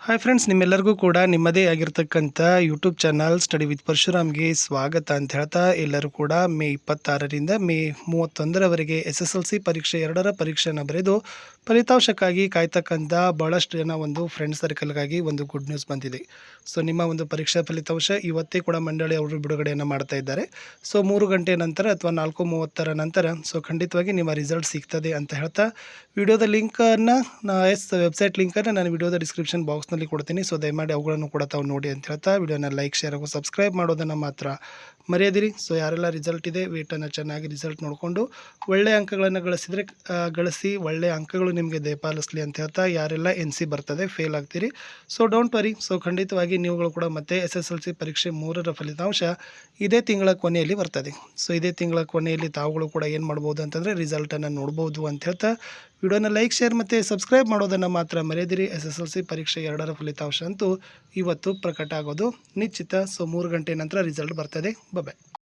Hi friends ನಿಮ್ಮೆಲ್ಲರಿಗೂ ಕೂಡ ನಿಮ್ಮದೇ ಆಗಿರ್ತಕ್ಕಂಥ ಯೂಟ್ಯೂಬ್ ಚಾನಲ್ ಸ್ಟಡಿ ವಿತ್ ಪರಶುರಾಮ್ಗೆ ಸ್ವಾಗತ ಅಂತ ಹೇಳ್ತಾ ಎಲ್ಲರೂ ಕೂಡ ಮೇ ಇಪ್ಪತ್ತಾರರಿಂದ ಮೇ ಮೂವತ್ತೊಂದರವರೆಗೆ ಎಸ್ ಎಸ್ ಎಲ್ ಸಿ ಪರೀಕ್ಷೆ ಎರಡರ ಪರೀಕ್ಷೆಯನ್ನು ಬರೆದು ಫಲಿತಾಂಶಕ್ಕಾಗಿ ಕಾಯ್ತಕ್ಕಂಥ ಭಾಳಷ್ಟು ಜನ ಒಂದು ಫ್ರೆಂಡ್ ಸರ್ಕಲ್ಗಾಗಿ ಒಂದು ಗುಡ್ ನ್ಯೂಸ್ ಬಂದಿದೆ. ಸೊ ನಿಮ್ಮ ಒಂದು ಪರೀಕ್ಷಾ ಫಲಿತಾಂಶ ಇವತ್ತೇ ಕೂಡ ಮಂಡಳಿ ಅವರು ಬಿಡುಗಡೆಯನ್ನು ಮಾಡ್ತಾ ಇದ್ದಾರೆ. ಸೊ ಮೂರು ಗಂಟೆ ನಂತರ ಅಥವಾ ನಾಲ್ಕು ಮೂವತ್ತರ ನಂತರ ಸೊ ಖಂಡಿತವಾಗಿ ನಿಮ್ಮ ರಿಸಲ್ಟ್ ಸಿಗ್ತದೆ ಅಂತ ಹೇಳ್ತಾ, ವಿಡಿಯೋದ ಲಿಂಕನ್ನು ಎಸ್ ವೆಬ್ಸೈಟ್ ಲಿಂಕನ್ನು ನಾನು ವಿಡಿಯೋದ ಡಿಸ್ಕ್ರಿಪ್ಷನ್ ಬಾಕ್ಸ್ನಲ್ಲಿ ಕೊಡ್ತೀನಿ. ಸೊ ದಯಮಾಡಿ ಅವುಗಳನ್ನು ಕೂಡ ತಾವು ನೋಡಿ ಅಂತ ಹೇಳ್ತಾ, ವಿಡಿಯೋನ ಲೈಕ್ ಶೇರ್ ಹಾಗೂ ಸಬ್ಸ್ಕ್ರೈಬ್ ಮಾಡೋದನ್ನು ಮಾತ್ರ ಮರೆಯದಿರಿ. ಸೊ ಯಾರೆಲ್ಲ ರಿಸಲ್ಟ್ ಇದೆ ವೇಟನ್ನು ಚೆನ್ನಾಗಿ ರಿಸಲ್ಟ್ ನೋಡಿಕೊಂಡು ಒಳ್ಳೆಯ ಅಂಕಗಳನ್ನು ಗಳಿಸಿದರೆ ಗಳಿಸಿ ಒಳ್ಳೆಯ ಅಂಕಗಳು ನಿಮಗೆ ದಯಪಾಲಿಸಲಿ ಅಂತ ಹೇಳ್ತಾ ಯಾರೆಲ್ಲ ಎನ್ ಸಿ ಬರ್ತದೆ ಫೇಲ್ ಆಗ್ತೀರಿ. ಸೊ ಡೋಂಟ್ ವರಿ ಸೊ ಖಂಡಿತವಾಗಿ ನೀವುಗಳು ಕೂಡ ಮತ್ತೆ ಎಸ್ ಎಸ್ ಎಲ್ ಸಿ ಪರೀಕ್ಷೆ ಮೂರರ ಫಲಿತಾಂಶ ಇದೇ ತಿಂಗಳ ಕೊನೆಯಲ್ಲಿ ಬರ್ತದೆ. ಸೊ ಇದೇ ತಿಂಗಳ ಕೊನೆಯಲ್ಲಿ ತಾವುಗಳು ಕೂಡ ಏನು ಮಾಡ್ಬೋದು ಅಂತಂದರೆ ರಿಸಲ್ಟನ್ನು ನೋಡ್ಬೋದು ಅಂತ ಹೇಳ್ತಾ ವಿಡಿಯೋನ ಲೈಕ್ ಶೇರ್ ಮತ್ತು ಸಬ್ಸ್ಕ್ರೈಬ್ ಮಾಡೋದನ್ನು ಮಾತ್ರ ಮರೆಯದಿರಿ. ಎಸ್ ಎಸ್ ಎಲ್ ಸಿ ಪರೀಕ್ಷೆ ಎರಡರ ಫಲಿತಾಂಶ ಅಂತೂ ಇವತ್ತು ಪ್ರಕಟ ಆಗೋದು ನಿಶ್ಚಿತ. ಸೊ ಮೂರು ಗಂಟೆ ನಂತರ ರಿಸಲ್ಟ್ ಬರ್ತದೆ. ಬಾಯ್